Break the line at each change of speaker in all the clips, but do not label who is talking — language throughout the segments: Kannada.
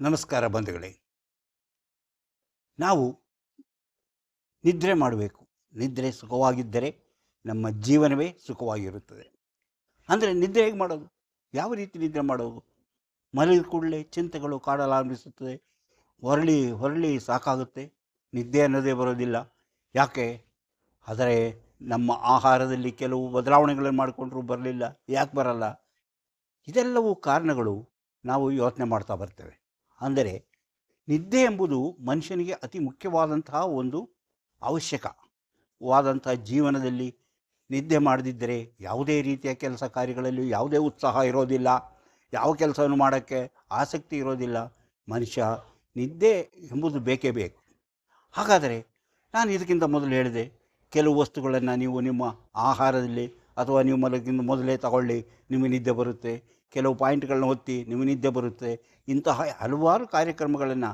ನಮಸ್ಕಾರ ಬಂಧುಗಳೇ. ನಾವು ನಿದ್ರೆ ಮಾಡಬೇಕು. ನಿದ್ರೆ ಸುಖವಾಗಿದ್ದರೆ ನಮ್ಮ ಜೀವನವೇ ಸುಖವಾಗಿರುತ್ತದೆ. ಅಂದರೆ ನಿದ್ರೆ ಹೇಗೆ ಮಾಡೋದು? ಯಾವ ರೀತಿ ನಿದ್ರೆ ಮಾಡೋದು? ಮಲಗಿದ ಕೂಡಲೇ ಚಿಂತೆಗಳು ಕಾಡಲಾರಂಭಿಸುತ್ತದೆ. ಹೊರಳಿ ಹೊರಳಿ ಸಾಕಾಗುತ್ತೆ. ನಿದ್ದೆ ಅನ್ನೋದೇ ಬರೋದಿಲ್ಲ. ಯಾಕೆ? ಆದರೆ ನಮ್ಮ ಆಹಾರದಲ್ಲಿ ಕೆಲವು ಬದಲಾವಣೆಗಳನ್ನು ಮಾಡಿಕೊಂಡ್ರೂ ಬರಲಿಲ್ಲ. ಯಾಕೆ ಬರಲ್ಲ? ಇದೆಲ್ಲವೂ ಕಾರಣಗಳು ನಾವು ಯೋಚನೆ ಮಾಡ್ತಾ ಬರ್ತೇವೆ. ಅಂದರೆ ನಿದ್ದೆ ಎಂಬುದು ಮನುಷ್ಯನಿಗೆ ಅತಿ ಮುಖ್ಯವಾದಂತಹ ಒಂದು ಅವಶ್ಯಕವಾದಂತಹ ಜೀವನದಲ್ಲಿ ನಿದ್ದೆ ಮಾಡದಿದ್ದರೆ ಯಾವುದೇ ರೀತಿಯ ಕೆಲಸ ಕಾರ್ಯಗಳಲ್ಲಿ ಯಾವುದೇ ಉತ್ಸಾಹ ಇರೋದಿಲ್ಲ. ಯಾವ ಕೆಲಸವನ್ನು ಮಾಡೋಕ್ಕೆ ಆಸಕ್ತಿ ಇರೋದಿಲ್ಲ. ಮನುಷ್ಯ ನಿದ್ದೆ ಎಂಬುದು ಬೇಕೇ ಬೇಕು. ಹಾಗಾದರೆ ನಾನು ಇದಕ್ಕಿಂತ ಮೊದಲು ಹೇಳಿದೆ, ಕೆಲವು ವಸ್ತುಗಳನ್ನು ನೀವು ನಿಮ್ಮ ಆಹಾರದಲ್ಲಿ ಅಥವಾ ನೀವು ಮಲಗಿಂದ ಮೊದಲೇ ತಗೊಳ್ಳಿ, ನಿಮಗೆ ನಿದ್ದೆ ಬರುತ್ತೆ. ಕೆಲವು ಪಾಯಿಂಟ್ಗಳನ್ನ ಒತ್ತಿ, ನಿಮಗೆ ನಿದ್ದೆ ಬರುತ್ತೆ. ಇಂತಹ ಹಲವಾರು ಕಾರ್ಯಕ್ರಮಗಳನ್ನು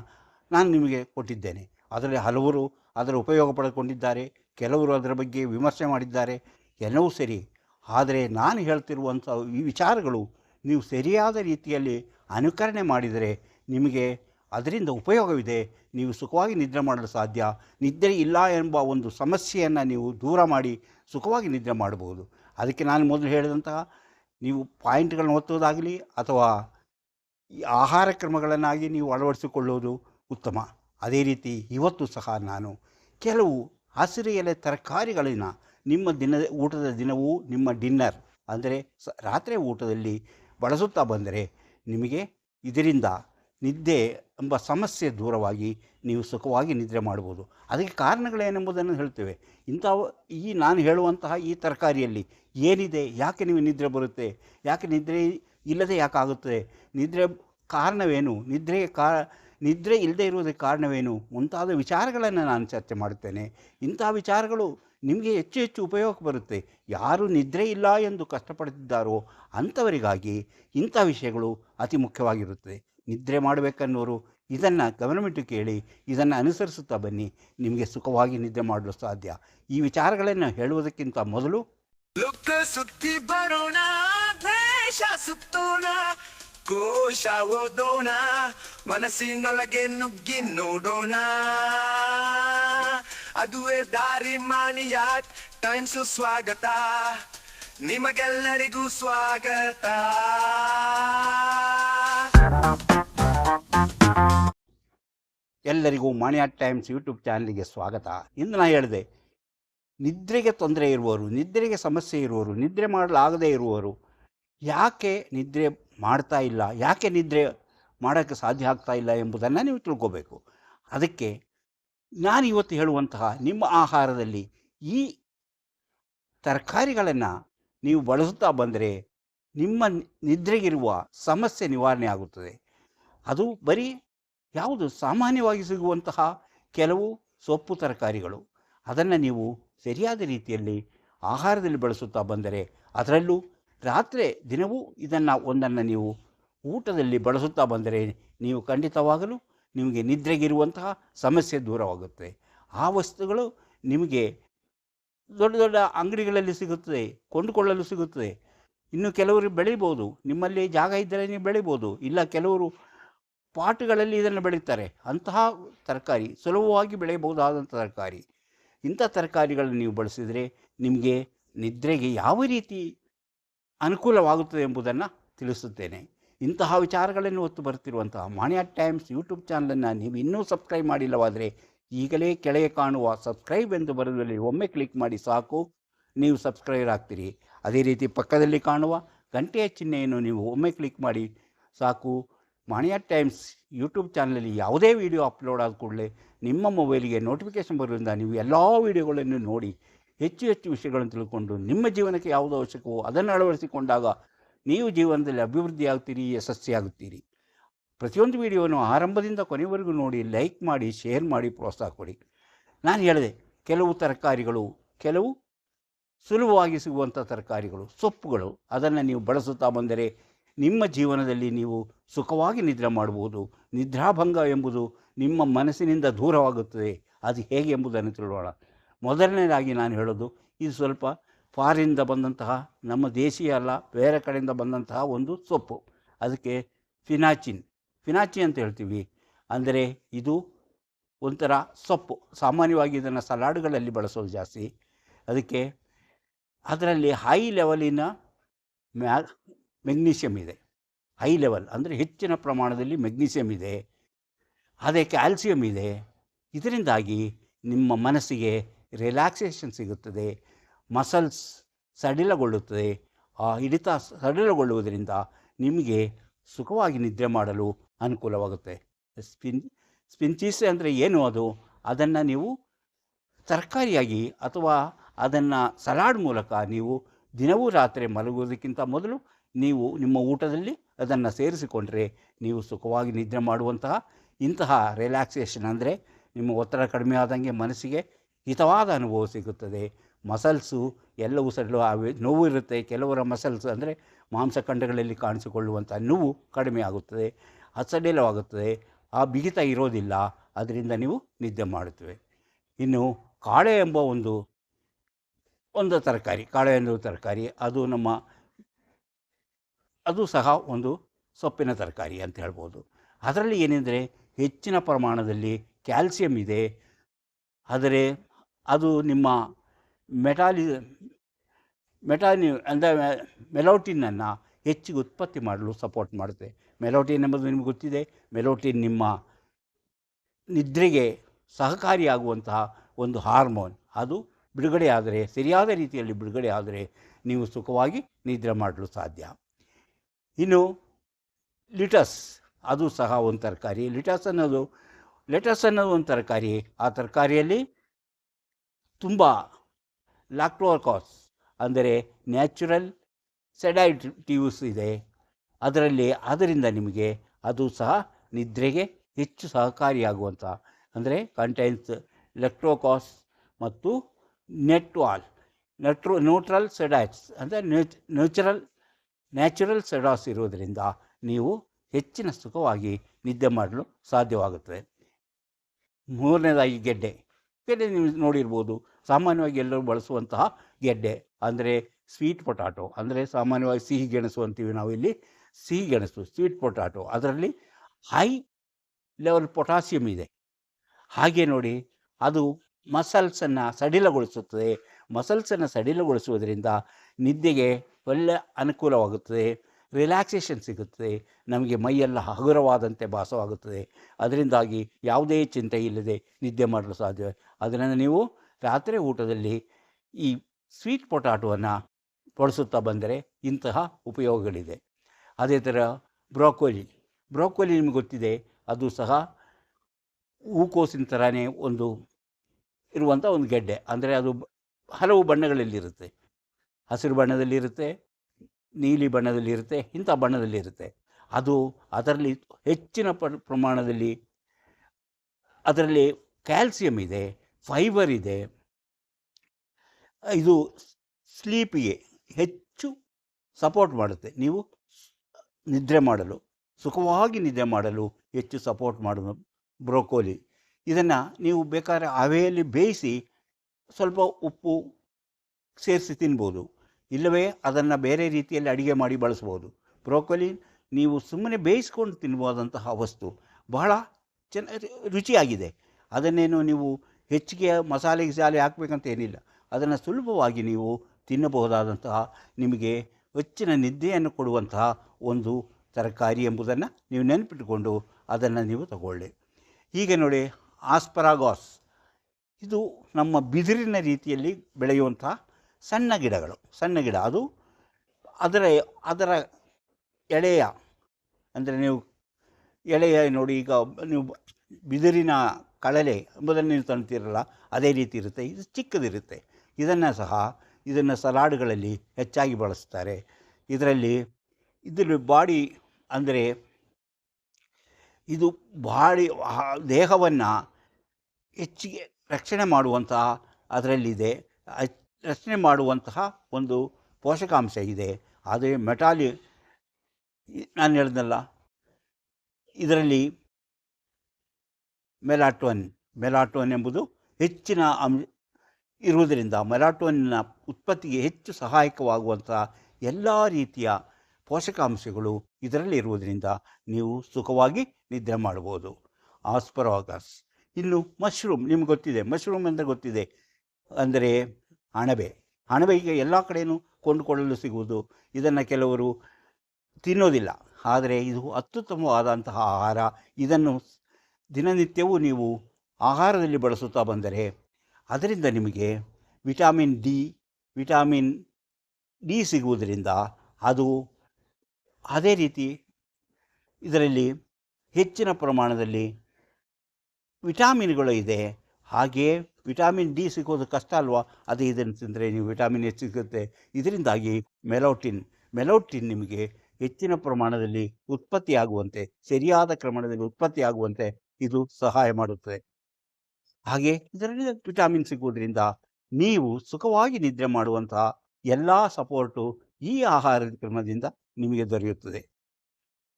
ನಾನು ನಿಮಗೆ ಕೊಟ್ಟಿದ್ದೇನೆ. ಅದರಲ್ಲಿ ಹಲವರು ಅದರ ಉಪಯೋಗ ಪಡೆದುಕೊಂಡಿದ್ದಾರೆ, ಕೆಲವರು ಅದರ ಬಗ್ಗೆ ವಿಮರ್ಶೆ ಮಾಡಿದ್ದಾರೆ, ಎಲ್ಲವೂ ಸರಿ. ಆದರೆ ನಾನು ಹೇಳ್ತಿರುವಂಥ ಈ ವಿಚಾರಗಳು ನೀವು ಸರಿಯಾದ ರೀತಿಯಲ್ಲಿ ಅನುಕರಣೆ ಮಾಡಿದರೆ ನಿಮಗೆ ಅದರಿಂದ ಉಪಯೋಗವಿದೆ. ನೀವು ಸುಖವಾಗಿ ನಿದ್ರೆ ಮಾಡಲು ಸಾಧ್ಯ. ನಿದ್ರೆ ಇಲ್ಲ ಎಂಬ ಒಂದು ಸಮಸ್ಯೆಯನ್ನು ನೀವು ದೂರ ಮಾಡಿ ಸುಖವಾಗಿ ನಿದ್ರೆ ಮಾಡಬಹುದು. ಅದಕ್ಕೆ ನಾನು ಮೊದಲು ಹೇಳಿದಂತಹ ನೀವು ಪಾಯಿಂಟ್ಗಳನ್ನ ಒತ್ತುವುದಾಗಲಿ ಅಥವಾ ಈ ಆಹಾರ ಕ್ರಮಗಳನ್ನಾಗಿ ನೀವು ಅಳವಡಿಸಿಕೊಳ್ಳುವುದು ಉತ್ತಮ. ಅದೇ ರೀತಿ ಇವತ್ತು ಸಹ ನಾನು ಕೆಲವು ಹಸಿರು ಎಲೆ ತರಕಾರಿಗಳನ್ನ ನಿಮ್ಮ ದಿನ ಊಟದ ದಿನವೂ ನಿಮ್ಮ ಡಿನ್ನರ್ ಅಂದರೆ ಸ ರಾತ್ರಿ ಊಟದಲ್ಲಿ ಬಳಸುತ್ತಾ ಬಂದರೆ ನಿಮಗೆ ಇದರಿಂದ ನಿದ್ದೆ ಎಂಬ ಸಮಸ್ಯೆ ದೂರವಾಗಿ ನೀವು ಸುಖವಾಗಿ ನಿದ್ರೆ ಮಾಡ್ಬೋದು. ಅದಕ್ಕೆ ಕಾರಣಗಳೇನೆಂಬುದನ್ನು ಹೇಳ್ತೇವೆ. ಇಂಥ ಈ ನಾನು ಹೇಳುವಂತಹ ಈ ತರಕಾರಿಯಲ್ಲಿ ಏನಿದೆ, ಯಾಕೆ ನೀವು ನಿದ್ರೆ ಬರುತ್ತೆ, ಯಾಕೆ ನಿದ್ರೆ ಇಲ್ಲದೆ ಯಾಕಾಗುತ್ತದೆ ನಿದ್ರೆ ಕಾರಣವೇನು ನಿದ್ರೆಗೆ ಕಾ ನಿದ್ರೆ ಇಲ್ಲದೆ ಇರುವುದಕ್ಕೆ ಕಾರಣವೇನು ಮುಂತಾದ ವಿಚಾರಗಳನ್ನು ನಾನು ಚರ್ಚೆ ಮಾಡುತ್ತೇನೆ. ಇಂಥ ವಿಚಾರಗಳು ನಿಮಗೆ ಹೆಚ್ಚು ಹೆಚ್ಚು ಉಪಯೋಗಕ್ಕೆ ಬರುತ್ತೆ. ಯಾರು ನಿದ್ರೆ ಇಲ್ಲ ಎಂದು ಕಷ್ಟಪಡುತ್ತಿದ್ದಾರೋ ಅಂಥವರಿಗಾಗಿ ಇಂಥ ವಿಷಯಗಳು ಅತಿ ಮುಖ್ಯವಾಗಿರುತ್ತದೆ. ನಿದ್ರೆ ಮಾಡಬೇಕನ್ನೋರು ಇದನ್ನು ಗಮನವಿಟ್ಟು ಕೇಳಿ, ಇದನ್ನು ಅನುಸರಿಸುತ್ತಾ ಬನ್ನಿ. ನಿಮಗೆ ಸುಖವಾಗಿ ನಿದ್ರೆ ಮಾಡಲು ಸಾಧ್ಯ. ಈ ವಿಚಾರಗಳನ್ನು ಹೇಳುವುದಕ್ಕಿಂತ ಮೊದಲು
ಸುತ್ತಿ ಬರೋಣ, ದೇಶ ಸುತ್ತೋಣ, ಕೋಶ ಓದೋಣ, ಮನಸ್ಸಿನೊಳಗೆ ನುಗ್ಗಿ ನೋಡೋಣ. ಅದುವೇ ದಾರಿ ಮಾಣಿಯ ಟೈಮ್ಸ್ ಸ್ವಾಗತ. ನಿಮಗೆಲ್ಲರಿಗೂ ಸ್ವಾಗತ.
ಎಲ್ಲರಿಗೂ ಮಾಣಿಯಾ ಟೈಮ್ಸ್ ಯೂಟ್ಯೂಬ್ ಚಾನಲ್ಗೆ ಸ್ವಾಗತ. ಇಂದು ನಾನು ಹೇಳಿದೆ, ನಿದ್ರೆಗೆ ತೊಂದರೆ ಇರುವವರು, ನಿದ್ರೆಗೆ ಸಮಸ್ಯೆ ಇರುವವರು, ನಿದ್ರೆ ಮಾಡಲಾಗದೇ ಇರುವವರು, ಯಾಕೆ ನಿದ್ರೆ ಮಾಡ್ತಾ ಇಲ್ಲ, ಯಾಕೆ ನಿದ್ರೆ ಮಾಡೋಕ್ಕೆ ಸಾಧ್ಯ ಆಗ್ತಾ ಇಲ್ಲ ಎಂಬುದನ್ನು ನೀವು ತಿಳ್ಕೋಬೇಕು. ಅದಕ್ಕೆ ನಾನು ಇವತ್ತು ಹೇಳುವಂತಹ ನಿಮ್ಮ ಆಹಾರದಲ್ಲಿ ಈ ತರಕಾರಿಗಳನ್ನು ನೀವು ಬಳಸುತ್ತಾ ಬಂದರೆ ನಿಮ್ಮ ನಿದ್ರೆಗಿರುವ ಸಮಸ್ಯೆ ನಿವಾರಣೆ ಆಗುತ್ತದೆ. ಅದು ಬರೀ ಯಾವುದು ಸಾಮಾನ್ಯವಾಗಿ ಸಿಗುವಂತಹ ಕೆಲವು ಸೊಪ್ಪು ತರಕಾರಿಗಳು. ಅದನ್ನು ನೀವು ಸರಿಯಾದ ರೀತಿಯಲ್ಲಿ ಆಹಾರದಲ್ಲಿ ಬಳಸುತ್ತಾ ಬಂದರೆ ಅದರಲ್ಲೂ ರಾತ್ರಿ ದಿನವೂ ಇದನ್ನು ಒಂದನ್ನು ನೀವು ಊಟದಲ್ಲಿ ಬಳಸುತ್ತಾ ಬಂದರೆ ನೀವು ಖಂಡಿತವಾಗಲೂ ನಿಮಗೆ ನಿದ್ರೆಗಿರುವಂತಹ ಸಮಸ್ಯೆ ದೂರವಾಗುತ್ತೆ. ಆ ವಸ್ತುಗಳು ನಿಮಗೆ ದೊಡ್ಡ ದೊಡ್ಡ ಅಂಗಡಿಗಳಲ್ಲಿ ಸಿಗುತ್ತದೆ, ಕೊಂಡುಕೊಳ್ಳಲು ಸಿಗುತ್ತದೆ. ಇನ್ನು ಕೆಲವರು ಬೆಳಿಬೋದು, ನಿಮ್ಮಲ್ಲಿ ಜಾಗ ಇದ್ದರೆ ನೀವು ಬೆಳಿಬೋದು, ಇಲ್ಲ ಕೆಲವರು ಪಾಟ್ಗಳಲ್ಲಿ ಇದನ್ನು ಬೆಳೀತಾರೆ. ಅಂತಹ ತರಕಾರಿ ಸುಲಭವಾಗಿ ಬೆಳೆಯಬಹುದಾದಂಥ ತರಕಾರಿ. ಇಂಥ ತರಕಾರಿಗಳನ್ನು ನೀವು ಬಳಸಿದರೆ ನಿಮಗೆ ನಿದ್ರೆಗೆ ಯಾವ ರೀತಿ ಅನುಕೂಲವಾಗುತ್ತದೆ ಎಂಬುದನ್ನು ತಿಳಿಸುತ್ತೇನೆ. ಇಂತಹ ವಿಚಾರಗಳನ್ನು ಹೊತ್ತು ಬರ್ತಿರುವಂತಹ ಮಾಣ್ಯ ಟೈಮ್ಸ್ ಯೂಟ್ಯೂಬ್ ಚಾನಲನ್ನು ನೀವು ಇನ್ನೂ ಸಬ್ಸ್ಕ್ರೈಬ್ ಮಾಡಿಲ್ಲವಾದರೆ ಈಗಲೇ ಕೆಳಗೆ ಕಾಣುವ ಸಬ್ಸ್ಕ್ರೈಬ್ ಎಂದು ಬರೆದಲ್ಲಿ ಒಮ್ಮೆ ಕ್ಲಿಕ್ ಮಾಡಿ ಸಾಕು. ನೀವು ಸಬ್ಸ್ಕ್ರೈಬರ್ ಆಗ್ತೀರಿ. ಅದೇ ರೀತಿ ಪಕ್ಕದಲ್ಲಿ ಕಾಣುವ ಗಂಟೆಯ ಚಿಹ್ನೆಯನ್ನು ನೀವು ಒಮ್ಮೆ ಕ್ಲಿಕ್ ಮಾಡಿ ಸಾಕು. ಮಾಣಿಯಾ ಟೈಮ್ಸ್ ಯೂಟ್ಯೂಬ್ ಚಾನಲಲ್ಲಿ ಯಾವುದೇ ವಿಡಿಯೋ ಅಪ್ಲೋಡ್ ಆದ ಕೂಡಲೇ ನಿಮ್ಮ ಮೊಬೈಲಿಗೆ ನೋಟಿಫಿಕೇಷನ್ ಬರೋದ್ರಿಂದ ನೀವು ಎಲ್ಲ ವಿಡಿಯೋಗಳನ್ನು ನೋಡಿ ಹೆಚ್ಚು ಹೆಚ್ಚು ವಿಷಯಗಳನ್ನು ತಿಳ್ಕೊಂಡು ನಿಮ್ಮ ಜೀವನಕ್ಕೆ ಯಾವುದು ಅವಶ್ಯಕವೋ ಅದನ್ನು ಅಳವಡಿಸಿಕೊಂಡಾಗ ನೀವು ಜೀವನದಲ್ಲಿ ಅಭಿವೃದ್ಧಿ ಆಗ್ತೀರಿ ಯಶಸ್ವಿಯಾಗುತ್ತೀರಿ. ಪ್ರತಿಯೊಂದು ವಿಡಿಯೋವನ್ನು ಆರಂಭದಿಂದ ಕೊನೆವರೆಗೂ ನೋಡಿ, ಲೈಕ್ ಮಾಡಿ, ಶೇರ್ ಮಾಡಿ, ಪ್ರೋತ್ಸಾಹ ಕೊಡಿ. ನಾನು ಹೇಳಿದೆ, ಕೆಲವು ತರಕಾರಿಗಳು ಕೆಲವು ಸುಲಭವಾಗಿ ಸಿಗುವಂಥ ತರಕಾರಿಗಳು, ಸೊಪ್ಪುಗಳು, ಅದನ್ನು ನೀವು ಬಳಸುತ್ತಾ ಬಂದರೆ ನಿಮ್ಮ ಜೀವನದಲ್ಲಿ ನೀವು ಸುಖವಾಗಿ ನಿದ್ರೆ ಮಾಡಬಹುದು ನಿದ್ರಾಭಂಗ ಎಂಬುದು ನಿಮ್ಮ ಮನಸ್ಸಿನಿಂದ ದೂರವಾಗುತ್ತದೆ. ಅದು ಹೇಗೆ ಎಂಬುದನ್ನು ತಿಳೋಣ ಮೊದಲನೇದಾಗಿ ನಾನು ಹೇಳೋದು, ಇದು ಸ್ವಲ್ಪ ಫಾರಿನಿಂದ ಬಂದಂತಹ, ನಮ್ಮ ದೇಶೀಯ ಅಲ್ಲ, ಬೇರೆ ಕಡೆಯಿಂದ ಬಂದಂತಹ ಒಂದು ಸೊಪ್ಪು. ಅದಕ್ಕೆ ಫಿನಾಚಿನ್. ಫಿನಾಚಿ ಅಂತ ಹೇಳ್ತೀವಿ. ಅಂದರೆ ಇದು ಒಂಥರ ಸೊಪ್ಪು. ಸಾಮಾನ್ಯವಾಗಿ ಇದನ್ನು ಸಲಾಡ್ಗಳಲ್ಲಿ ಬಳಸೋದು ಜಾಸ್ತಿ. ಅದಕ್ಕೆ ಅದರಲ್ಲಿ ಹೈ ಲೆವೆಲಿನ ಮ್ಯಾ ಮೆಗ್ನೀಷಿಯಮ್ ಇದೆ. ಹೈ ಲೆವೆಲ್ ಅಂದರೆ ಹೆಚ್ಚಿನ ಪ್ರಮಾಣದಲ್ಲಿ ಮೆಗ್ನೀಷಿಯಮ್ ಇದೆ. ಅದೇ ಕ್ಯಾಲ್ಸಿಯಂ ಇದೆ. ಇದರಿಂದಾಗಿ ನಿಮ್ಮ ಮನಸ್ಸಿಗೆ ರಿಲ್ಯಾಕ್ಸೇಷನ್ ಸಿಗುತ್ತದೆ. ಮಸಲ್ಸ್ ಸಡಿಲಗೊಳ್ಳುತ್ತದೆ. ಆ ಹಿಡಿತ ಸಡಿಲಗೊಳ್ಳುವುದರಿಂದ ನಿಮಗೆ ಸುಖವಾಗಿ ನಿದ್ರೆ ಮಾಡಲು ಅನುಕೂಲವಾಗುತ್ತೆ. ಸ್ಪಿನ್, ಸ್ಪಿಂಚೀಸ್ ಅಂದರೆ ಏನು ಅದು? ಅದನ್ನು ನೀವು ತರಕಾರಿಯಾಗಿ ಅಥವಾ ಅದನ್ನು ಸಲಾಡ್ ಮೂಲಕ ನೀವು ದಿನವೂ ರಾತ್ರಿ ಮಲಗುವುದಕ್ಕಿಂತ ಮೊದಲು ನೀವು ನಿಮ್ಮ ಊಟದಲ್ಲಿ ಅದನ್ನು ಸೇರಿಸಿಕೊಂಡ್ರೆ ನೀವು ಸುಖವಾಗಿ ನಿದ್ರೆ ಮಾಡುವಂತಹ ಇಂತಹ ರಿಲ್ಯಾಕ್ಸೇಷನ್ ಅಂದರೆ ನಿಮ್ಮ ಒತ್ತಡ ಕಡಿಮೆ ಆದಂಗೆ ಮನಸ್ಸಿಗೆ ಹಿತವಾದ ಅನುಭವ ಸಿಗುತ್ತದೆ. ಮಸಲ್ಸು ಎಲ್ಲವೂ ಸಡಲು ನೋವು ಇರುತ್ತೆ. ಕೆಲವರ ಮಸಲ್ಸ್ ಅಂದರೆ ಮಾಂಸಖಂಡಗಳಲ್ಲಿ ಕಾಣಿಸಿಕೊಳ್ಳುವಂಥ ನೋವು ಕಡಿಮೆ ಆಗುತ್ತದೆ. ಅಸಡಿಲವಾಗುತ್ತದೆ ಆ ಬಿಗಿತ ಇರೋದಿಲ್ಲ. ಅದರಿಂದ ನೀವು ನಿದ್ದೆ ಮಾಡುತ್ತೇವೆ ಇನ್ನು ಕಾಳೆ ಎಂಬ ಒಂದು ಒಂದು ತರಕಾರಿ, ಕಾಳೆ ಎನ್ನುವ ತರಕಾರಿ, ಅದು ನಮ್ಮ ಅದು ಸಹ ಒಂದು ಸೊಪ್ಪಿನ ತರಕಾರಿ ಅಂತ ಹೇಳ್ಬೋದು. ಅದರಲ್ಲಿ ಏನೆಂದರೆ ಹೆಚ್ಚಿನ ಪ್ರಮಾಣದಲ್ಲಿ ಕ್ಯಾಲ್ಸಿಯಂ ಇದೆ. ಆದರೆ ಅದು ನಿಮ್ಮ ಮೆಟಾಲಿ ಮೆಟಾನಿ ಅಂದರೆ ಮೆಲೋಟಿನನ್ನು ಹೆಚ್ಚಿಗೆ ಉತ್ಪತ್ತಿ ಮಾಡಲು ಸಪೋರ್ಟ್ ಮಾಡುತ್ತೆ. ಮೆಲೋಟಿನ್ ಎಂಬುದು ನಿಮಗೆ ಗೊತ್ತಿದೆ. ಮೆಲೋಟಿನ್ ನಿಮ್ಮ ನಿದ್ರೆಗೆ ಸಹಕಾರಿಯಾಗುವಂತಹ ಒಂದು ಹಾರ್ಮೋನ್. ಅದು ಬಿಡುಗಡೆ ಆದರೆ, ಸರಿಯಾದ ರೀತಿಯಲ್ಲಿ ಬಿಡುಗಡೆ ಆದರೆ ನೀವು ಸುಖವಾಗಿ ನಿದ್ರೆ ಮಾಡಲು ಸಾಧ್ಯ. ಇನ್ನು ಲಿಟಸ್, ಅದು ಸಹ ಒಂದು ತರಕಾರಿ. ಲಿಟಸ್ ಅನ್ನೋದು, ಲೆಟಸ್ ಅನ್ನೋದು ಒಂದು ತರಕಾರಿ. ಆ ತರಕಾರಿಯಲ್ಲಿ ತುಂಬ ಲ್ಯಾಕ್ಟೋಕಾಸ್ ಅಂದರೆ ನ್ಯಾಚುರಲ್ ಸೆಡೈಟಿವ್ಸ್ ಇದೆ. ಅದರಲ್ಲಿ, ಅದರಿಂದ ನಿಮಗೆ ಅದು ಸಹ ನಿದ್ರೆಗೆ ಹೆಚ್ಚು ಸಹಕಾರಿಯಾಗುವಂಥ ಅಂದರೆ ಕಂಟೈನ್ಸ್ ಲೆಕ್ಟ್ರೋಕಾಸ್ ಮತ್ತು ನೆಟ್ವಾಲ್ ನೆಟ್ರೋ ನ್ಯೂಟ್ರಲ್ ಸೆಡೈಟ್ಸ್ ಅಂದರೆ ನ್ಯೂಚ್ ನ್ಯೂಚರಲ್ ನ್ಯಾಚುರಲ್ ಸೆಡಾಸ್ ಇರುವುದರಿಂದ ನೀವು ಹೆಚ್ಚಿನ ಸುಖವಾಗಿ ನಿದ್ದೆ ಮಾಡಲು ಸಾಧ್ಯವಾಗುತ್ತದೆ. ಮೂರನೇದಾಗಿ ಗೆಡ್ಡೆ. ಗೆಡ್ಡೆ ನೀವು ನೋಡಿರ್ಬೋದು, ಸಾಮಾನ್ಯವಾಗಿ ಎಲ್ಲರೂ ಬಳಸುವಂತಹ ಗೆಡ್ಡೆ, ಅಂದರೆ ಸ್ವೀಟ್ ಪೊಟಾಟೊ ಅಂದರೆ ಸಾಮಾನ್ಯವಾಗಿ ಸಿಹಿ ಗೆಣಸು ಅಂತೀವಿ ನಾವು ಇಲ್ಲಿ ಸಿಹಿ ಗೆಣಸು, ಸ್ವೀಟ್ ಪೊಟಾಟೊ ಅದರಲ್ಲಿ ಹೈ ಲೆವೆಲ್ ಪೊಟ್ಯಾಸಿಯಮ್ ಇದೆ. ಹಾಗೆ ನೋಡಿ, ಅದು ಮಸಲ್ಸನ್ನು ಸಡಿಲಗೊಳಿಸುತ್ತದೆ ಮಸಲ್ಸನ್ನು ಸಡಿಲಗೊಳಿಸುವುದರಿಂದ ನಿದ್ದೆಗೆ ಒಳ್ಳೆಯ ಅನುಕೂಲವಾಗುತ್ತದೆ ರಿಲ್ಯಾಕ್ಸೇಷನ್ ಸಿಗುತ್ತದೆ, ನಮಗೆ ಮೈಯೆಲ್ಲ ಹಗುರವಾದಂತೆ ಭಾಸವಾಗುತ್ತದೆ. ಅದರಿಂದಾಗಿ ಯಾವುದೇ ಚಿಂತೆ ಇಲ್ಲದೆ ನಿದ್ದೆ ಮಾಡಲು ಸಾಧ್ಯ ಅದರಿಂದ ನೀವು ರಾತ್ರಿ ಊಟದಲ್ಲಿ ಈ ಸ್ವೀಟ್ ಪೊಟಾಟೋವನ್ನು ಬಳಸುತ್ತಾ ಬಂದರೆ ಇಂತಹ ಉಪಯೋಗಗಳಿದೆ. ಅದೇ ಥರ ಬ್ರೋಕೋಲಿ ಬ್ರೋಕೋಲಿ ನಿಮಗೆ ಗೊತ್ತಿದೆ, ಅದು ಸಹ ಹೂಕೋಸಿನ ಥರನೇ ಒಂದು ಇರುವಂಥ ಒಂದು ಗೆಡ್ಡೆ. ಅಂದರೆ ಅದು ಹಲವು ಬಣ್ಣಗಳಲ್ಲಿರುತ್ತೆ. ಹಸಿರು ಬಣ್ಣದಲ್ಲಿರುತ್ತೆ, ನೀಲಿ ಬಣ್ಣದಲ್ಲಿರುತ್ತೆ, ಇಂಥ ಬಣ್ಣದಲ್ಲಿರುತ್ತೆ. ಅದು ಅದರಲ್ಲಿ ಹೆಚ್ಚಿನ ಪ್ರಮಾಣದಲ್ಲಿ ಅದರಲ್ಲಿ ಕ್ಯಾಲ್ಸಿಯಂ ಇದೆ, ಫೈಬರ್ ಇದೆ. ಇದು ಸ್ಲೀಪಿಗೆ ಹೆಚ್ಚು ಸಪೋರ್ಟ್ ಮಾಡುತ್ತೆ. ನೀವು ನಿದ್ರೆ ಮಾಡಲು, ಸುಖವಾಗಿ ನಿದ್ರೆ ಮಾಡಲು ಹೆಚ್ಚು ಸಪೋರ್ಟ್ ಮಾಡುವ ಬ್ರೋಕೋಲಿ. ಇದನ್ನು ನೀವು ಬೇಕಾದ್ರೆ ಹವೆಯಲ್ಲಿ ಬೇಯಿಸಿ ಸ್ವಲ್ಪ ಉಪ್ಪು ಸೇರಿಸಿ ತಿನ್ಬೋದು ಇಲ್ಲವೇ ಅದನ್ನು ಬೇರೆ ರೀತಿಯಲ್ಲಿ ಅಡುಗೆ ಮಾಡಿ ಬಳಸ್ಬೋದು. ಬ್ರೋಕೊಲಿ ನೀವು ಸುಮ್ಮನೆ ಬೇಯಿಸ್ಕೊಂಡು ತಿನ್ಬೋದಂತಹ ವಸ್ತು ಬಹಳ ಚೆನ್ನ ರುಚಿಯಾಗಿದೆ. ಅದನ್ನೇನು ನೀವು ಹೆಚ್ಚಿಗೆ ಮಸಾಲೆ ಗಿಸಾಲೆ ಹಾಕಬೇಕಂತ ಏನಿಲ್ಲ. ಅದನ್ನು ಸುಲಭವಾಗಿ ನೀವು ತಿನ್ನಬಹುದಾದಂತಹ ನಿಮಗೆ ಹೆಚ್ಚಿನ ನಿದ್ದೆಯನ್ನು ಕೊಡುವಂತಹ ಒಂದು ತರಕಾರಿ ಎಂಬುದನ್ನು ನೀವು ನೆನಪಿಟ್ಟುಕೊಂಡು ಅದನ್ನು ನೀವು ತಗೊಳ್ಳಿ. ಹೀಗೆ ನೋಡಿ ಆಸ್ಪರಾಗಾಸ್. ಇದು ನಮ್ಮ ಬಿದಿರಿನ ರೀತಿಯಲ್ಲಿ ಬೆಳೆಯುವಂಥ ಸಣ್ಣ ಗಿಡಗಳು. ಸಣ್ಣ ಗಿಡ ಅದು ಅದರ ಅದರ ಎಳೆಯ, ಅಂದರೆ ನೀವು ಎಳೆಯ ನೋಡಿ ಈಗ ನೀವು ಬಿದಿರಿನ ಕಳಲೆ ಎಂಬುದನ್ನು ನೀವು ತಂತೀರಲ್ಲ ಅದೇ ರೀತಿ ಇರುತ್ತೆ. ಇದು ಚಿಕ್ಕದಿರುತ್ತೆ. ಇದನ್ನು ಸಹ, ಇದನ್ನು ಸಲಾಡ್ಗಳಲ್ಲಿ ಹೆಚ್ಚಾಗಿ ಬಳಸ್ತಾರೆ. ಇದರಲ್ಲಿ ಇದರ ಬಾಡಿ ಅಂದರೆ ಇದು ಬಾಡಿ ದೇಹವನ್ನು ಹೆಚ್ಚಿಗೆ ರಕ್ಷಣೆ ಮಾಡುವಂತಹ ಅದರಲ್ಲಿದೆ. ರಕ್ಷಣೆ ಮಾಡುವಂತಹ ಒಂದು ಪೋಷಕಾಂಶ ಇದೆ. ಆದರೆ ಮೆಟಾಲಿ, ನಾನು ಹೇಳ್ದಲ್ಲ. ಇದರಲ್ಲಿ ಮೆಲಾಟೋನ್ ಮೆಲಾಟೋನ್ ಎಂಬುದು ಹೆಚ್ಚಿನ ಅಂಶ ಇರುವುದರಿಂದ ಮೆಲಾಟೋನಿನ ಉತ್ಪತ್ತಿಗೆ ಹೆಚ್ಚು ಸಹಾಯಕವಾಗುವಂಥ ಎಲ್ಲ ರೀತಿಯ ಪೋಷಕಾಂಶಗಳು ಇದರಲ್ಲಿ ಇರುವುದರಿಂದ ನೀವು ಸುಖವಾಗಿ ನಿದ್ರೆ ಮಾಡ್ಬೋದು. ಆಸ್ಪರಾಗಸ್. ಇನ್ನು ಮಶ್ರೂಮ್, ನಿಮ್ಗೆ ಗೊತ್ತಿದೆ, ಮಶ್ರೂಮ್ ಅಂದರೆ ಗೊತ್ತಿದೆ. ಅಂದರೆ ಅಣಬೆ ಅಣಬೆ ಈಗ ಎಲ್ಲ ಕಡೆಯೂ ಕೊಂಡುಕೊಳ್ಳಲು ಸಿಗುವುದು. ಇದನ್ನು ಕೆಲವರು ತಿನ್ನೋದಿಲ್ಲ. ಆದರೆ ಇದು ಅತ್ಯುತ್ತಮವಾದಂತಹ ಆಹಾರ. ಇದನ್ನು ದಿನನಿತ್ಯವೂ ನೀವು ಆಹಾರದಲ್ಲಿ ಬಳಸುತ್ತಾ ಬಂದರೆ ಅದರಿಂದ ನಿಮಗೆ ವಿಟಾಮಿನ್ ಡಿ ವಿಟಾಮಿನ್ ಡಿ ಸಿಗುವುದರಿಂದ ಅದು ಅದೇ ರೀತಿ ಇದರಲ್ಲಿ ಹೆಚ್ಚಿನ ಪ್ರಮಾಣದಲ್ಲಿ ವಿಟಾಮಿನ್ಗಳು ಇದೆ. ಹಾಗೆಯೇ ವಿಟಾಮಿನ್ ಡಿ ಸಿಗೋದು ಕಷ್ಟ ಅಲ್ವಾ? ಅದೇ ಇದನ್ನು ತಿಂದರೆ ನೀವು ವಿಟಾಮಿನ್ ಎಚ್ ಸಿಗುತ್ತೆ. ಇದರಿಂದಾಗಿ ಮೆಲೋಟಿನ್ ಮೆಲೋಟಿನ್ ನಿಮಗೆ ಹೆಚ್ಚಿನ ಪ್ರಮಾಣದಲ್ಲಿ ಉತ್ಪತ್ತಿಯಾಗುವಂತೆ, ಸರಿಯಾದ ಕ್ರಮಣದಲ್ಲಿ ಉತ್ಪತ್ತಿಯಾಗುವಂತೆ ಇದು ಸಹಾಯ ಮಾಡುತ್ತದೆ. ಹಾಗೆ ಇದರಲ್ಲಿ ವಿಟಾಮಿನ್ ಸಿಗುವುದರಿಂದ ನೀವು ಸುಖವಾಗಿ ನಿದ್ರೆ ಮಾಡುವಂತಹ ಎಲ್ಲ ಸಪೋರ್ಟು ಈ ಆಹಾರದ ಕ್ರಮದಿಂದ ನಿಮಗೆ ದೊರೆಯುತ್ತದೆ.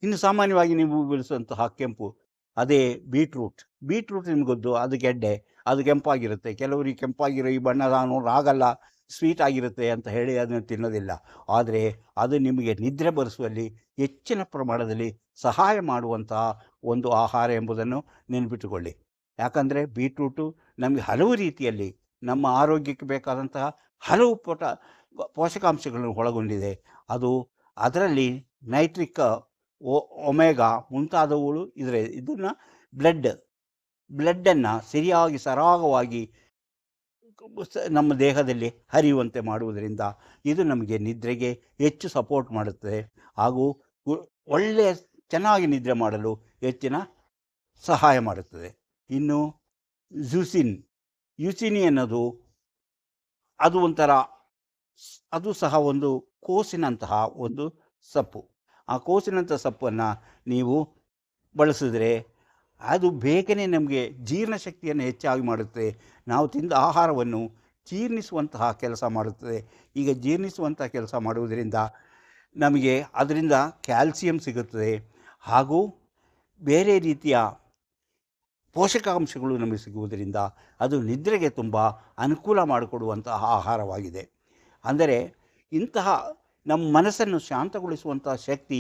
ಇನ್ನು ಸಾಮಾನ್ಯವಾಗಿ ನೀವು ಬೆಳೆಸುವಂತಹ ಕೆಂಪು ಅದೇ ಬೀಟ್ರೂಟ್. ಬೀಟ್ರೂಟ್ ಗೊತ್ತು, ಅದು ಗೆಡ್ಡೆ, ಅದು ಕೆಂಪಾಗಿರುತ್ತೆ. ಕೆಲವರಿಗೆ ಕೆಂಪಾಗಿರೋ ಈ ಬಣ್ಣ ನಾನು ಆಗಲ್ಲ, ಸ್ವೀಟ್ ಆಗಿರುತ್ತೆ ಅಂತ ಹೇಳಿ ಅದನ್ನು ತಿನ್ನೋದಿಲ್ಲ. ಆದರೆ ಅದು ನಿಮಗೆ ನಿದ್ರೆ ಬರೆಸುವಲ್ಲಿ ಹೆಚ್ಚಿನ ಪ್ರಮಾಣದಲ್ಲಿ ಸಹಾಯ ಮಾಡುವಂತಹ ಒಂದು ಆಹಾರ ಎಂಬುದನ್ನು ನೆನಪಿಟ್ಟುಕೊಳ್ಳಿ. ಯಾಕಂದರೆ ಬೀಟ್ರೂಟು ನಮಗೆ ಹಲವು ರೀತಿಯಲ್ಲಿ ನಮ್ಮ ಆರೋಗ್ಯಕ್ಕೆ ಬೇಕಾದಂತಹ ಹಲವು ಪೋಟ, ಪೋಷಕಾಂಶಗಳನ್ನು ಒಳಗೊಂಡಿದೆ. ಅದು ಅದರಲ್ಲಿ ನೈಟ್ರಿಕ್ ಒ, ಒಮೆಗಾ ಮುಂತಾದವುಗಳು ಇದರ ಇದನ್ನು ಬ್ಲಡ್ ಬ್ಲಡ್ಡನ್ನು ಸರಿಯಾಗಿ ಸರಾಗವಾಗಿ ನಮ್ಮ ದೇಹದಲ್ಲಿ ಹರಿಯುವಂತೆ ಮಾಡುವುದರಿಂದ ಇದು ನಮಗೆ ನಿದ್ರೆಗೆ ಹೆಚ್ಚು ಸಪೋರ್ಟ್ ಮಾಡುತ್ತದೆ. ಹಾಗೂ ಒಳ್ಳೆಯ ಚೆನ್ನಾಗಿ ನಿದ್ರೆ ಮಾಡಲು ಹೆಚ್ಚಿನ ಸಹಾಯ ಮಾಡುತ್ತದೆ. ಇನ್ನು ಜ್ಯೂಸಿನ್ ಯುಸಿನಿ ಅನ್ನೋದು ಅದು ಒಂಥರ ಅದು ಸಹ ಒಂದು ಕೋಸಿನಂತಹ ಒಂದು ಸೊಪ್ಪು. ಆ ಕೋಸಿನಂಥ ಸೊಪ್ಪನ್ನು ನೀವು ಬಳಸಿದ್ರೆ ಅದು ಬೇಗನೆ ನಮಗೆ ಜೀರ್ಣಶಕ್ತಿಯನ್ನು ಹೆಚ್ಚಾಗಿ ಮಾಡುತ್ತದೆ ನಾವು ತಿಂದ ಆಹಾರವನ್ನು ಜೀರ್ಣಿಸುವಂತಹ ಕೆಲಸ ಮಾಡುತ್ತದೆ. ಈಗ ಜೀರ್ಣಿಸುವಂಥ ಕೆಲಸ ಮಾಡುವುದರಿಂದ ನಮಗೆ ಅದರಿಂದ ಕ್ಯಾಲ್ಸಿಯಂ ಸಿಗುತ್ತದೆ. ಹಾಗೂ ಬೇರೆ ರೀತಿಯ ಪೋಷಕಾಂಶಗಳು ನಮಗೆ ಸಿಗುವುದರಿಂದ ಅದು ನಿದ್ರೆಗೆ ತುಂಬ ಅನುಕೂಲ ಮಾಡಿಕೊಡುವಂತಹ ಆಹಾರವಾಗಿದೆ. ಅಂದರೆ ಇಂತಹ ನಮ್ಮ ಮನಸ್ಸನ್ನು ಶಾಂತಗೊಳಿಸುವಂಥ ಶಕ್ತಿ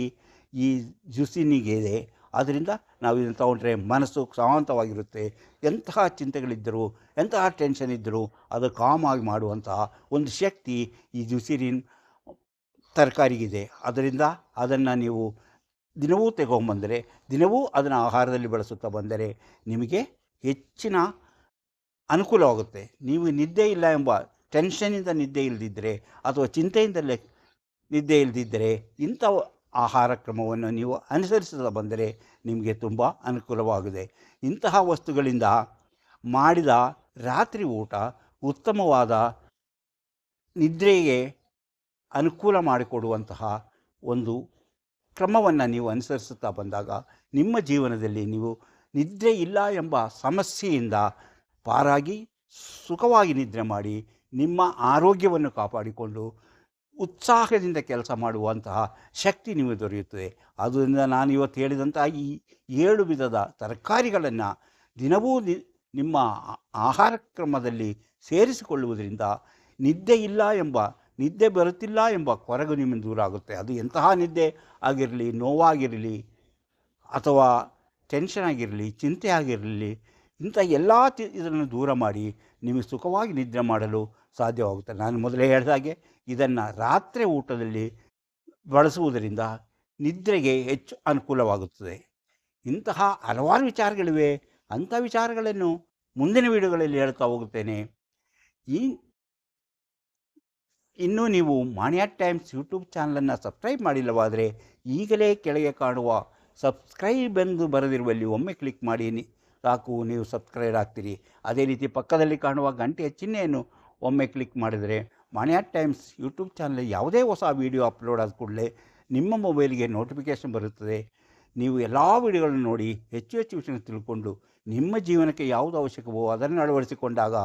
ಈ ಜ್ಯೂಸಿನಿಗೆ ಇದೆ. ಆದ್ದರಿಂದ ನಾವು ಇದನ್ನು ತಗೊಂಡ್ರೆ ಮನಸ್ಸು ಶಾಂತವಾಗಿರುತ್ತೆ. ಎಂತಹ ಚಿಂತೆಗಳಿದ್ದರೂ, ಎಂತಹ ಟೆನ್ಷನ್ ಇದ್ದರೂ ಅದು ಕಾಮಾಗಿ ಮಾಡುವಂತಹ ಒಂದು ಶಕ್ತಿ ಈ ಜ್ಯೂಸಿರಿನ್ ತರಕಾರಿಗಿದೆ. ಅದರಿಂದ ಅದನ್ನು ನೀವು ದಿನವೂ ತೆಗೊಂಬಂದರೆ, ದಿನವೂ ಅದನ್ನು ಆಹಾರದಲ್ಲಿ ಬಳಸುತ್ತಾ ಬಂದರೆ ನಿಮಗೆ ಹೆಚ್ಚಿನ ಅನುಕೂಲವಾಗುತ್ತೆ. ನೀವು ನಿದ್ದೆ ಇಲ್ಲ ಎಂಬ ಟೆನ್ಷನಿಂದ ನಿದ್ದೆ ಇಲ್ಲದಿದ್ದರೆ ಅಥವಾ ಚಿಂತೆಯಿಂದಲೇ ನಿದ್ದೆ ಇಲ್ಲದಿದ್ದರೆ ಇಂಥ ಆಹಾರ ಕ್ರಮವನ್ನು ನೀವು ಅನುಸರಿಸುತ್ತಾ ಬಂದರೆ ನಿಮಗೆ ತುಂಬ ಅನುಕೂಲವಾಗಿದೆ ಇಂತಹ ವಸ್ತುಗಳಿಂದ ಮಾಡಿದ ರಾತ್ರಿ ಊಟ ಉತ್ತಮವಾದ ನಿದ್ರೆಗೆ ಅನುಕೂಲ ಮಾಡಿಕೊಡುವಂತಹ ಒಂದು ಕ್ರಮವನ್ನು ನೀವು ಅನುಸರಿಸುತ್ತಾ ಬಂದಾಗ ನಿಮ್ಮ ಜೀವನದಲ್ಲಿ ನೀವು ನಿದ್ರೆ ಇಲ್ಲ ಎಂಬ ಸಮಸ್ಯೆಯಿಂದ ಪಾರಾಗಿ ಸುಖವಾಗಿ ನಿದ್ರೆ ಮಾಡಿ ನಿಮ್ಮ ಆರೋಗ್ಯವನ್ನು ಕಾಪಾಡಿಕೊಂಡು ಉತ್ಸಾಹದಿಂದ ಕೆಲಸ ಮಾಡುವಂತಹ ಶಕ್ತಿ ನಿಮಗೆ ದೊರೆಯುತ್ತದೆ. ಆದ್ದರಿಂದ ನಾನು ಇವತ್ತು ಹೇಳಿದಂತಹ ಈ ಏಳು ವಿಧದ ತರಕಾರಿಗಳನ್ನು ದಿನವೂ ನಿಮ್ಮ ಆಹಾರ ಕ್ರಮದಲ್ಲಿ ಸೇರಿಸಿಕೊಳ್ಳುವುದರಿಂದ ನಿದ್ದೆ ಇಲ್ಲ ಎಂಬ, ನಿದ್ದೆ ಬರುತ್ತಿಲ್ಲ ಎಂಬ ಕೊರಗು ನಿಮ್ಮಿಂದ ದೂರ ಆಗುತ್ತೆ ಅದು ಎಂತಹ ನಿದ್ದೆ ಆಗಿರಲಿ, ನೋವಾಗಿರಲಿ, ಅಥವಾ ಟೆನ್ಷನ್ ಆಗಿರಲಿ, ಚಿಂತೆ ಆಗಿರಲಿ, ಇಂಥ ಎಲ್ಲ ಇದನ್ನು ದೂರ ಮಾಡಿ ನಿಮಗೆ ಸುಖವಾಗಿ ನಿದ್ರೆ ಮಾಡಲು ಸಾಧ್ಯವಾಗುತ್ತೆ. ನಾನು ಮೊದಲೇ ಹೇಳಿದಾಗೆ ಇದನ್ನು ರಾತ್ರಿ ಊಟದಲ್ಲಿ ಬಳಸುವುದರಿಂದ ನಿದ್ರೆಗೆ ಹೆಚ್ಚು ಅನುಕೂಲವಾಗುತ್ತದೆ. ಇಂತಹ ಹಲವಾರು ವಿಚಾರಗಳಿವೆ. ಅಂಥ ವಿಚಾರಗಳನ್ನು ಮುಂದಿನ ವಿಡಿಯೋಗಳಲ್ಲಿ ಹೇಳ್ತಾ ಹೋಗುತ್ತೇನೆ. ಈ ಇನ್ನೂ ನೀವು ಮಾಣಿಯ ಟೈಮ್ಸ್ ಯೂಟ್ಯೂಬ್ ಚಾನಲನ್ನು ಸಬ್ಸ್ಕ್ರೈಬ್ ಮಾಡಿಲ್ಲವಾದರೆ ಈಗಲೇ ಕೆಳಗೆ ಕಾಣುವ ಸಬ್ಸ್ಕ್ರೈಬ್ ಎಂದು ಬರೆದಿರುವಲ್ಲಿ ಒಮ್ಮೆ ಕ್ಲಿಕ್ ಮಾಡಿ ಸಾಕು ನೀವು ಸಬ್ಸ್ಕ್ರೈಬ್ ಆಗ್ತೀರಿ. ಅದೇ ರೀತಿ ಪಕ್ಕದಲ್ಲಿ ಕಾಣುವ ಗಂಟೆಯ ಚಿಹ್ನೆಯನ್ನು ಒಮ್ಮೆ ಕ್ಲಿಕ್ ಮಾಡಿದರೆ ಮಾಣಿಯಾ ಟೈಮ್ಸ್ ಯೂಟ್ಯೂಬ್ ಚಾನಲ್ ಯಾವುದೇ ಹೊಸ ವೀಡಿಯೋ ಅಪ್ಲೋಡ್ ಆದ ಕೂಡಲೇ ನಿಮ್ಮ ಮೊಬೈಲ್ಗೆ ನೋಟಿಫಿಕೇಷನ್ ಬರುತ್ತದೆ. ನೀವು ಎಲ್ಲ ವಿಡಿಯೋಗಳನ್ನು ನೋಡಿ ಹೆಚ್ಚು ಹೆಚ್ಚು ವಿಷಯ ತಿಳ್ಕೊಂಡು ನಿಮ್ಮ ಜೀವನಕ್ಕೆ ಯಾವುದು ಅವಶ್ಯಕವೋ ಅದನ್ನು ಅಳವಡಿಸಿಕೊಂಡಾಗ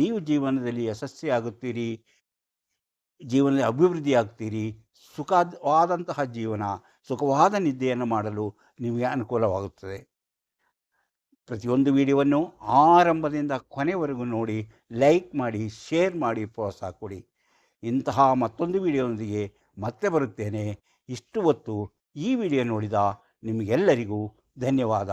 ನೀವು ಜೀವನದಲ್ಲಿ ಯಶಸ್ವಿಯಾಗುತ್ತೀರಿ ಜೀವನದಲ್ಲಿ ಅಭಿವೃದ್ಧಿ ಆಗ್ತೀರಿ. ಸುಖವಾದಂತಹ ಜೀವನ, ಸುಖವಾದ ನಿದ್ದೆಯನ್ನು ಮಾಡಲು ನಿಮಗೆ ಅನುಕೂಲವಾಗುತ್ತದೆ. ಪ್ರತಿಯೊಂದು ವಿಡಿಯೋವನ್ನು ಆರಂಭದಿಂದ ಕೊನೆವರೆಗೂ ನೋಡಿ, ಲೈಕ್ ಮಾಡಿ, ಶೇರ್ ಮಾಡಿ, ಪ್ರೋತ್ಸಾಹ ಕೊಡಿ. ಇಂತಹ ಮತ್ತೊಂದು ವಿಡಿಯೋನೊಂದಿಗೆ ಮತ್ತೆ ಬರುತ್ತೇನೆ. ಇಷ್ಟು ಹೊತ್ತು ಈ ವಿಡಿಯೋ ನೋಡಿದ ನಿಮಗೆಲ್ಲರಿಗೂ ಧನ್ಯವಾದ.